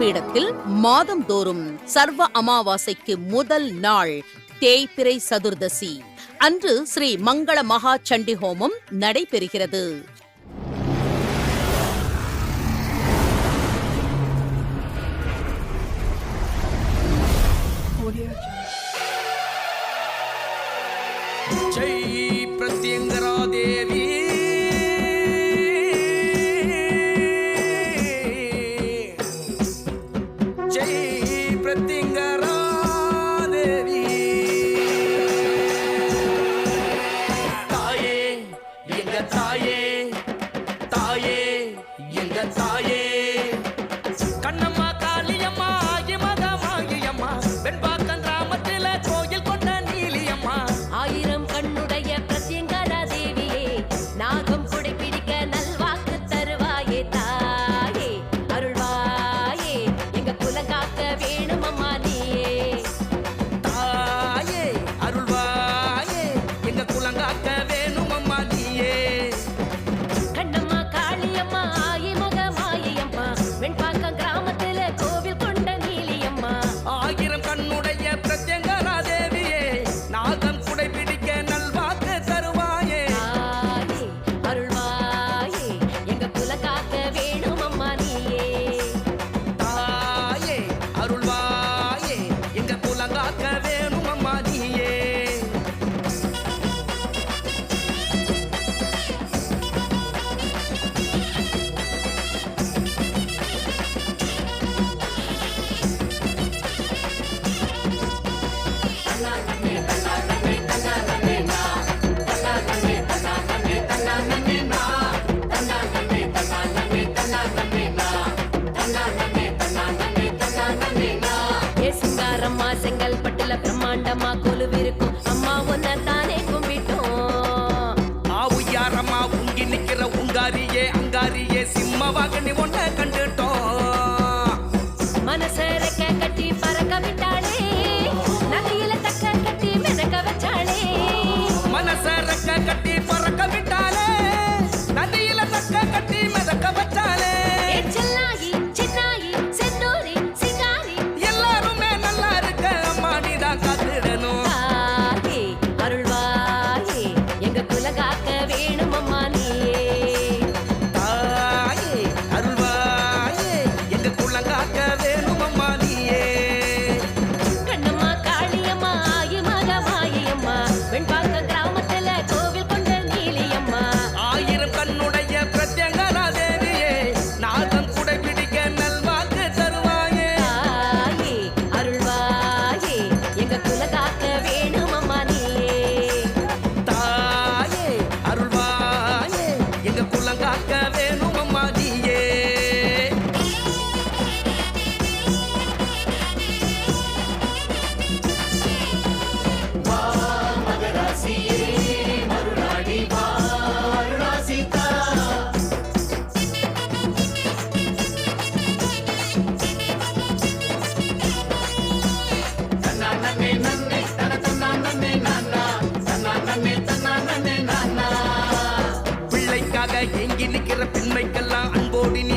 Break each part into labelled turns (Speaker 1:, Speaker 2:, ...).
Speaker 1: பீடத்தில் மாதந்தோறும் சர்வ அமாவாசைக்கு முதல் நாள் தேய்பிரை சதுர்தசி. அன்று ஸ்ரீ மங்கள மகா சண்டி ஹோமம் நடைபெறுகிறது.
Speaker 2: வட்டமா கொலுவிருக்கும். அம்மா உன்னை
Speaker 3: மக்கள் அன்போடு நீ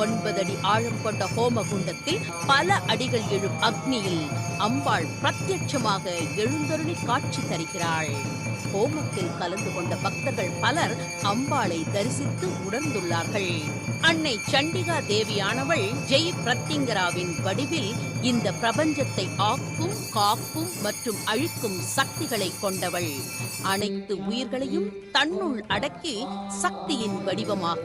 Speaker 4: ஒன்பது அடி ஆழம் கொண்ட ஹோம குண்டத்தில் பல அடிகள் எழும் அக்னியில் அம்பாள் பிரத்யட்சமாக எழுந்தருளி காட்சி தருகிறாள். ஹோமத்தில் கலந்து கொண்ட பக்தர்கள் பலர் அம்பாளை தரிசித்து உணர்ந்துள்ளார்கள். அன்னை சண்டிகா தேவியானவள் ஜெய் பிரத்யங்கராவின் வடிவில் இந்த பிரபஞ்சத்தை ஆக்கும் காக்கும் மற்றும் அழிக்கும் சக்திகளை கொண்டவள். அனைத்து உயிர்களையும் தன்னுள் அடக்கி சக்தியின் வடிவமாக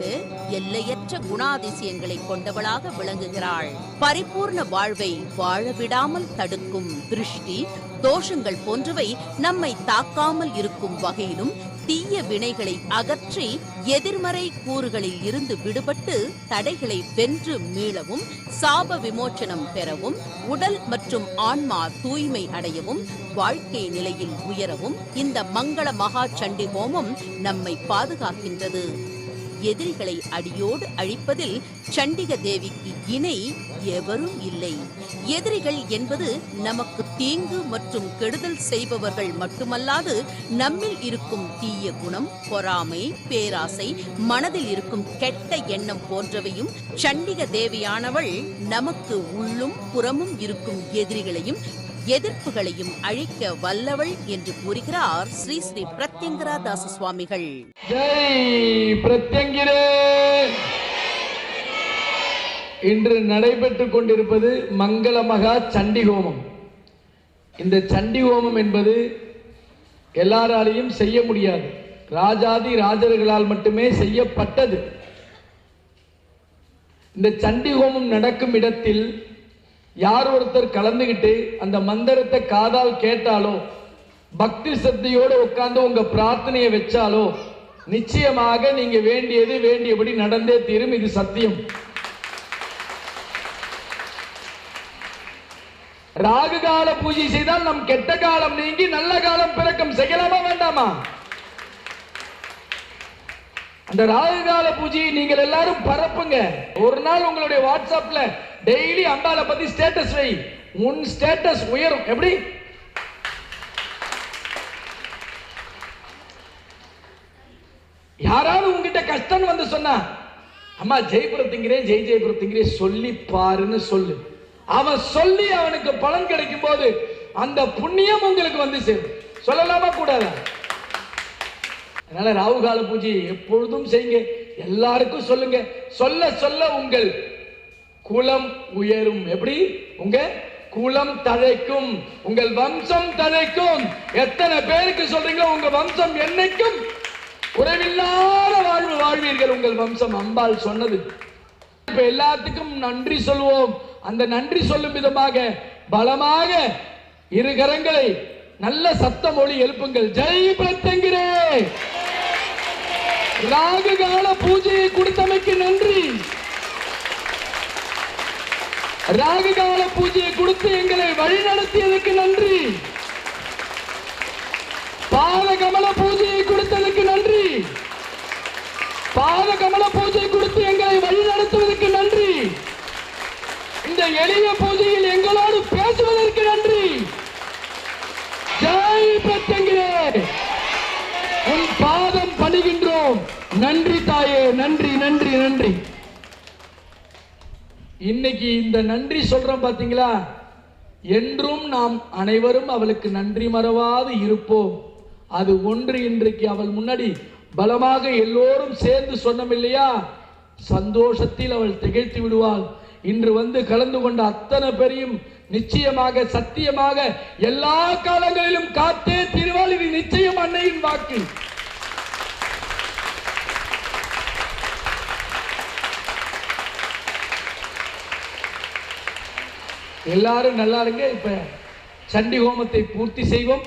Speaker 4: எல்லையற்ற குணாதிசயங்களை கொண்டவளாக விளங்குகிறாள். பரிபூர்ண வாழ்வை வாழ விடாமல் தடுக்கும் திருஷ்டி தோஷங்கள் போன்றவை நம்மை தாக்காமல் இருக்கும் வகையிலும் தீய வினைகளை அகற்றி எதிர்மறை கூறுகளில் இருந்து விடுபட்டு தடைகளை வென்று மீளவும் சாப விமோச்சனம் பெறவும் உடல் மற்றும் ஆன்மா தூய்மை அடையவும் வாழ்க்கை நிலையில் உயரவும் இந்த மங்கள மகா சண்டி ஹோமம் நம்மை பாதுகாக்கின்றது. எதிரிகளை அடியோடு அழிப்பதில் சண்டிக தேவிக்கு இணை எவரும் இல்லை. எதிரிகள் என்பது நமக்கு தீங்கு மற்றும் கெடுதல் செய்பவர்கள் மட்டுமல்லாது நம்மில் இருக்கும் தீய குணம் பொறாமை பேராசை மனதில் இருக்கும் கெட்ட எண்ணம் போன்றவையும் சண்டிக தேவியானவள் நமக்கு உள்ளும் புறமும் இருக்கும் எதிரிகளையும் எதிர்ப்புகளையும் அழிக்க வல்லவள் என்று கூறுகிறார் ஸ்ரீ ஸ்ரீ பிரத்யங்கரா தாச சுவாமிகள்.
Speaker 5: ஜெய் இன்று நடைபெற்றுக் கொண்டிருப்பது மங்கள மகா சண்டி ஹோமம். இந்த சண்டி ஹோமம் என்பது எல்லாராலையும் செய்ய முடியாது. ராஜாதி ராஜர்களால் மட்டுமே செய்யப்பட்டது. இந்த சண்டி ஹோமம் நடக்கும் இடத்தில் யார் ஒருத்தர் கலந்துகிட்டு அந்த மந்திரத்தை காதால் கேட்டாலோ பக்தி சக்தியோடு உட்கார்ந்து உங்க பிரார்த்தனையை வச்சாலோ நிச்சயமாக நீங்க வேண்டியது வேண்டியபடி நடந்தே தீரும். இது சத்தியம். ராகு கால பூஜை செய்தால் நம் கெட்ட காலம் நீங்கி நல்ல காலம் பிறக்கும். செய்யலாமா வேண்டாமா? அந்த ராகு கால பூஜையை நீங்கள் எல்லாரும் பரப்புங்க. ஒரு நாள் உங்களுடைய வாட்ஸ்அப்ல டெய்லி அம்பால பத்தி ஸ்டேட்டஸ் வை. உன் ஸ்டேட்டஸ் உயரும். எப்படி? யாராவது உங்ககிட்ட கஷ்டம் வந்து சொன்னா அம்மா ஜெயபுரத்திங்கிறேன் ஜெய் ஜெயபுரத்திங்கிறே சொல்லி பாருன்னு சொல்லு. அவன் சொல்லி அவனுக்கு பலன் கிடைக்கும் போது அந்த புண்ணியம் உங்களுக்கு வந்து சேரும். சொல்லலாமா கூடாதா? அதனால ராகுகால பூஜை எப்பொழுதும் செய்யுங்க. எல்லாருக்கும் சொல்லுங்க. சொல்ல சொல்ல உங்கள் குலம் உயரும். எப்படி? உங்க குலம் தழைக்கும். உங்கள் வம்சம் தழைக்கும். எத்தனை பேருக்கு சொல்றீங்களோ உங்க வம்சம் என்னைக்கும் குறைவில்லாத வாழ்வு வாழ்வீர்கள். உங்கள் வம்சம் அம்பாள் சொன்னது. இப்ப எல்லாத்துக்கும் நன்றி சொல்வோம் அந்த நன்றி சொல்லும் விதமாக பலமாக இரு கரங்களை நல்ல சத்த மொழி எழுப்புங்கள். ஜெய் பிரத்தங்கிரே ராகு கால பூஜையை கொடுத்தமைக்கு நன்றி. ராகு கால பூஜையை கொடுத்து எங்களை வழிநடத்தியதற்கு நன்றி. பாத கமல பூஜையை கொடுத்ததற்கு நன்றி. பாத கமல பூஜை கொடுத்து எங்களை வழி நடத்துவதற்கு நன்றி. இந்த எளிய பூஜையில் எங்களோடு பேசுவதற்கு நன்றி. ஜாய் பிரத்யங்கிரே உன் பாதம் பணிகின்றோம். நன்றி தாயே நன்றி நன்றி நன்றி. இன்னைக்கு இந்த நன்றி சொல்றோம் பார்த்தீங்களா என்றும் நாம் அனைவரும் அவளுக்கு நன்றி மறவாது இருப்போம். அது ஒன்று இன்றைக்கு அவள் முன்னாடி பலமாக எல்லோரும் சேர்ந்து சொன்னோம் இல்லையா? சந்தோஷத்தில் அவள் திகைத்து விடுவாள். இன்று வந்து கலந்து கொண்ட அத்தனை பேரையும் நிச்சயமாக சத்தியமாக எல்லா காலங்களிலும் காத்தே திருவாளி நிச்சயம் அன்னையின் வாக்கு. எல்லாரும் நல்லா இருங்க. இப்போ சண்டி ஹோமத்தை பூர்த்தி செய்வோம்.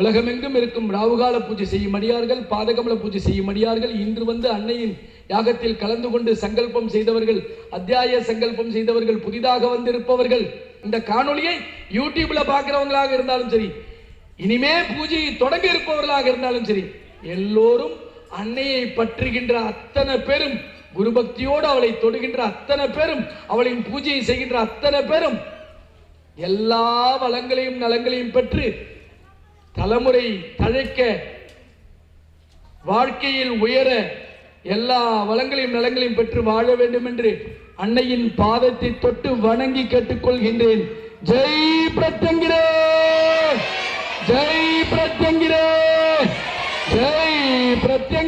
Speaker 5: உலகமெங்கும் இருக்கும் ராவுகால பூஜை செய்யும் அடியார்கள் பாதகமல பூஜை செய்யும் அடியார்கள் இன்று வந்து அன்னையின் யாகத்தில் கலந்து கொண்டு சங்கல்பம் செய்தவர்கள் அத்தியாய சங்கல்பம் செய்தவர்கள் புதிதாக வந்திருப்பவர்கள் இந்த காணொளியை யூடியூப்ல பார்க்கிறவங்களாக இருந்தாலும் சரி இனிமே பூஜையை தொடங்க இருப்பவர்களாக இருந்தாலும் சரி எல்லோரும் அன்னையை பற்றுகின்ற அத்தனை பேரும் குருபக்தியோடு அவளை தொடுகின்ற அத்தனை பேரும் அவளின் பூஜையை செய்கின்ற அத்தனை பேரும் எல்லா வளங்களையும் நலங்களையும் பெற்று தலைமுறை தழைக்க வாழ்க்கையில் உயர எல்லா வளங்களையும் நலங்களையும் பெற்று வாழ வேண்டும் என்று அன்னையின் பாதத்தை தொட்டு வணங்கி கேட்டுக்கொள்கின்றேன். ஜெய் பிரத்யங்கிரே! ஜெய் பிரத்யங்கிரே! ஜெய் பிரத்யங்க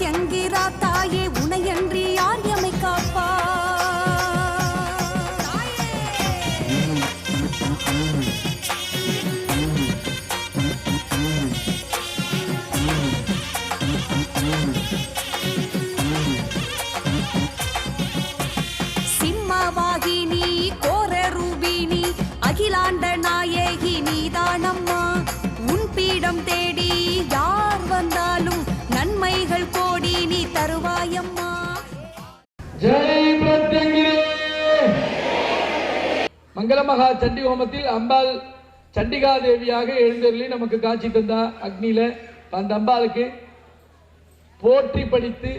Speaker 6: ஜெய் தாயே உன
Speaker 5: மங்களமகா சண்டி ஹோமத்தில் அம்பாள் சண்டிகா தேவியாக எழுந்தருளி நமக்கு காட்சி தந்தா அக்னியில. அந்த அம்பாளுக்கு போற்றி படித்து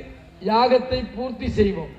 Speaker 5: யாகத்தை பூர்த்தி செய்வோம்.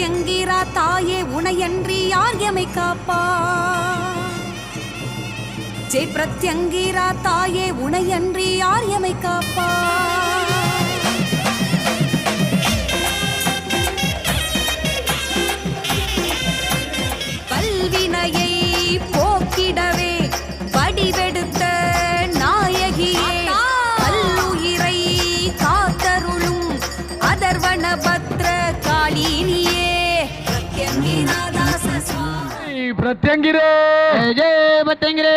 Speaker 5: பிரத்யங்கிரா தாயே
Speaker 6: உனையன்றி யார் எமை காப்பா? ஜெய் பிரத்யங்கிரா தாயே உனையன்றி யார் எமை காப்பா? பல்வினையை போக்கிடவே வடிவெடுத்த நாயகியே பல்லுயிரை காத்தருளும் அதர்வன பத்ர
Speaker 5: பிரத்யங்கிரே.
Speaker 7: ஜெய் பத்தங்கிரே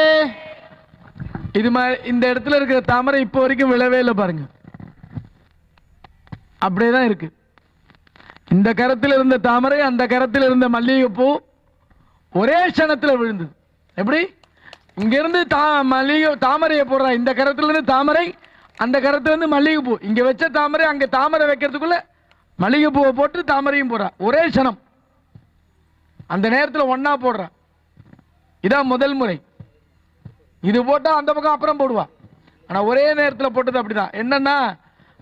Speaker 5: இது மாதிரி இந்த இடத்துல இருக்கிற தாமரை இப்போ வரைக்கும் விழவே இல்லை பாருங்க. அப்படியே தான் இருக்கு. இந்த கரத்தில் இருந்த தாமரை அந்த கரத்தில் இருந்த மல்லிகைப்பூ ஒரே க்ஷணத்தில் விழுந்தது. எப்படி? இங்கிருந்து தா மல்லிகை தாமரையை போடுறா. இந்த கரத்துல இருந்து தாமரை அந்த கரத்துல இருந்து மல்லிகைப்பூ. இங்க வச்ச தாமரை அங்க தாமரை வைக்கிறதுக்குள்ள மல்லிகைப்பூவை போட்டு தாமரையும் போடுறா. ஒரே க்ஷணம். அந்த நேரத்தில் ஒன்றா போடுறான் இதான் முதல் முறை. இது போட்டால் அந்த பக்கம் அப்புறம் போடுவான் ஆனால் ஒரே நேரத்தில் போட்டது அப்படிதான். என்னன்னா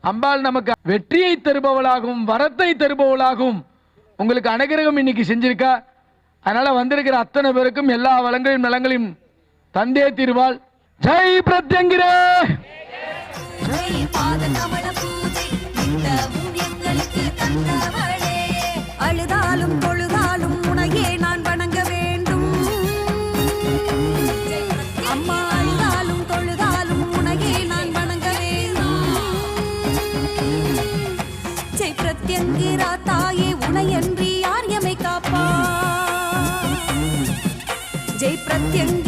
Speaker 5: அம்பாள் நமக்கு வெற்றியை தருபவளாகவும் வரத்தை தருபவளாகவும் உங்களுக்கு அனுகிரகம் இன்னைக்கு செஞ்சிருக்கா? அதனால வந்திருக்கிற அத்தனை பேருக்கும் எல்லா வளங்களையும் நலங்களையும் தந்தே திருவாள். ஜெய் பிரத்யங்கிரே!
Speaker 6: ஜெய் பிரத்யங்கிரா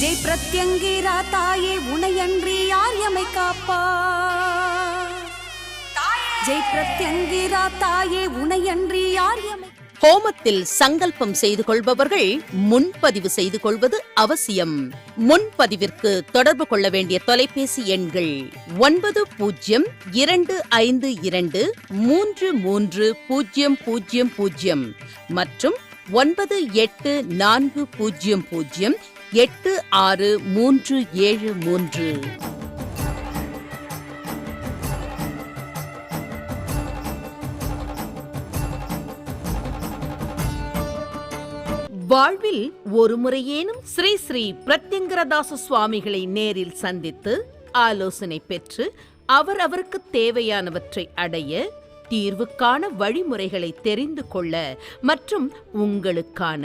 Speaker 6: ஜெய் பிரத்யங்கிரா தாயே உனையன்றி யார் எமை காப்பா? ஜெய் பிரத்யங்கிரா தாயே உனையன்றி யார் எமை
Speaker 4: ஹோமத்தில் சங்கல்பம் செய்து கொள்பவர்கள் முன்பதிவு செய்து கொள்வது அவசியம். முன்பதிவிற்கு தொடர்பு கொள்ள வேண்டிய தொலைபேசி எண்கள் ஒன்பது பூஜ்ஜியம் இரண்டு ஐந்து இரண்டு மூன்று மூன்று பூஜ்ஜியம் பூஜ்ஜியம் பூஜ்ஜியம் மற்றும் ஒன்பது எட்டு நான்கு பூஜ்ஜியம் பூஜ்ஜியம் எட்டு ஆறு மூன்று ஏழு மூன்று. வாழ்வில் ஒரு முறையேனும் ஸ்ரீ ஸ்ரீ பிரத்யங்கரதாச சுவாமிகளை நேரில் சந்தித்து ஆலோசனை பெற்று அவர் அவருக்கு தேவையானவற்றை அடைய தீர்வுக்கான வழிமுறைகளை தெரிந்து கொள்ள மற்றும் உங்களுக்கான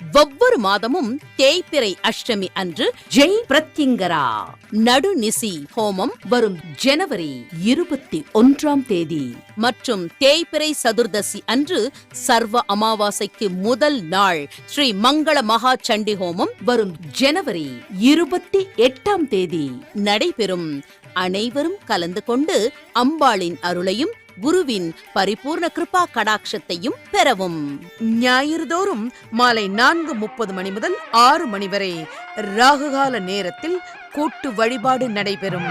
Speaker 4: ஒவ்வொரு மாதமும் தேய்பிறை அஷ்டமி அன்று ஜெய் பிரத்யங்கரா. நடுநிசி ஹோமம் வரும் ஜனவரி இருபத்தி ஒன்றாம் தேதி. மற்றும் தேய்பிறை சதுர்தசி அன்று சர்வ அமாவாசைக்கு முதல் நாள் ஸ்ரீ மங்கள மகா சண்டி ஹோமம் வரும் ஜனவரி இருபத்தி எட்டாம் தேதி. நடைபெறும் அனைவரும் கலந்து கொண்டு அம்பாளின் அருளையும் குருவின் பரிபூர்ண கிருபா கடாட்சத்தையும் பெறவும். ஞாயிறுதோறும் மாலை நான்கு முப்பது மணி முதல் ஆறு மணி வரை ராகுகால நேரத்தில் கூட்டு வழிபாடு நடைபெறும்.